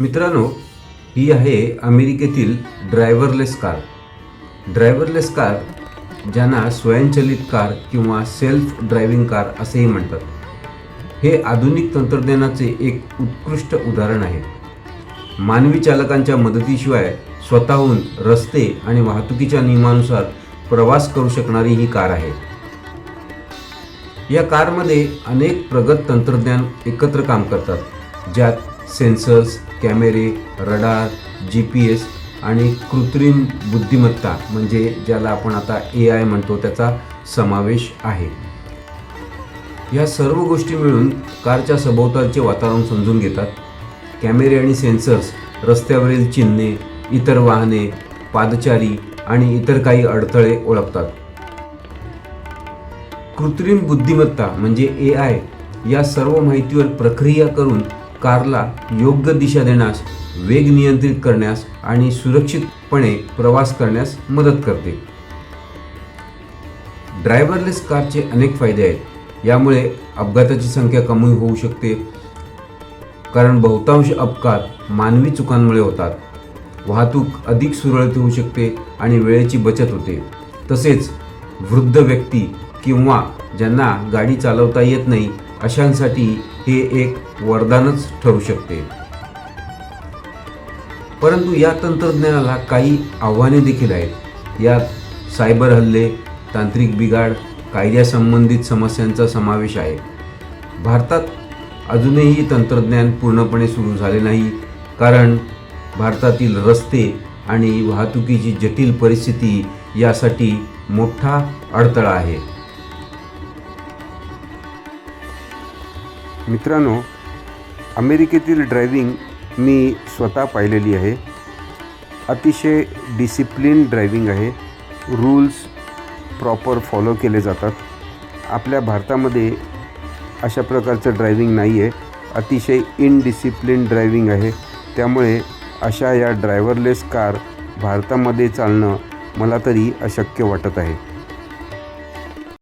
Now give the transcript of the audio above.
मित्रांनो ही आहे अमेरिकेतील ड्रायव्हरलेस कार. ड्रायव्हरलेस कार ज्यांना स्वयंचलित कार किंवा सेल्फ ड्रायव्हिंग कार असेही म्हणतात. हे आधुनिक तंत्रज्ञानाचे एक उत्कृष्ट उदाहरण आहे. मानवी चालकांच्या मदतीशिवाय स्वतःहून रस्ते आणि वाहतुकीच्या नियमानुसार प्रवास करू शकणारी ही कार आहे. या कारमध्ये अनेक प्रगत तंत्रज्ञान एकत्र काम करतात ज्यात सेन्सर्स कॅमेरे रडार जी पी एस आणि कृत्रिम बुद्धिमत्ता म्हणजे ज्याला आपण आता ए आय म्हणतो त्याचा समावेश आहे. या सर्व गोष्टी मिळून कारच्या सभोवतालचे वातावरण समजून घेतात. कॅमेरे आणि सेन्सर्स रस्त्यावरील चिन्हे इतर वाहने पादचारी आणि इतर काही अडथळे ओळखतात. कृत्रिम बुद्धिमत्ता म्हणजे ए आय या सर्व माहितीवर प्रक्रिया करून कारला योग्य दिशा देण्यास वेग नियंत्रित करण्यास आणि सुरक्षितपणे प्रवास करण्यास मदत करते. ड्रायव्हरलेस कारचे अनेक फायदे आहेत. यामुळे अपघाताची संख्या कमी होऊ शकते. कारण बहुतांश अपघात मानवी चुकांमुळे होतात. वाहतूक अधिक सुरळीत होऊ शकते आणि वेळेची बचत होते. तसेच वृद्ध व्यक्ती किंवा ज्यांना गाडी चालवता येत नाही अशांसाठी हे एक वरदानच ठरू शकते. परंतु या तंत्रज्ञानाला काही आव्हाने देखील आहेत. यात सायबर हल्ले तांत्रिक बिघाड कायद्यासंबंधित समस्यांचा समावेश आहे. भारतात अजूनही तंत्रज्ञान पूर्णपणे सुरू झाले नाही कारण भारतातील रस्ते आणि वाहतुकीची जटिल परिस्थिती यासाठी मोठा अडथळा आहे. मित्रांनो अमेरिकेतील ड्रायव्हिंग मी स्वतः पाहिलेली आहे. अतिशय डिसिप्लिन ड्रायव्हिंग आहे. रूल्स प्रॉपर फॉलो केले जातात. आपल्या भारतामध्ये अशा प्रकारचं ड्रायव्हिंग नाही आहे अतिशय इनडिसिप्लिन ड्रायव्हिंग आहे. त्यामुळे अशा या ड्रायव्हरलेस कार भारतामध्ये चालणं मला तरी अशक्य वाटत आहे.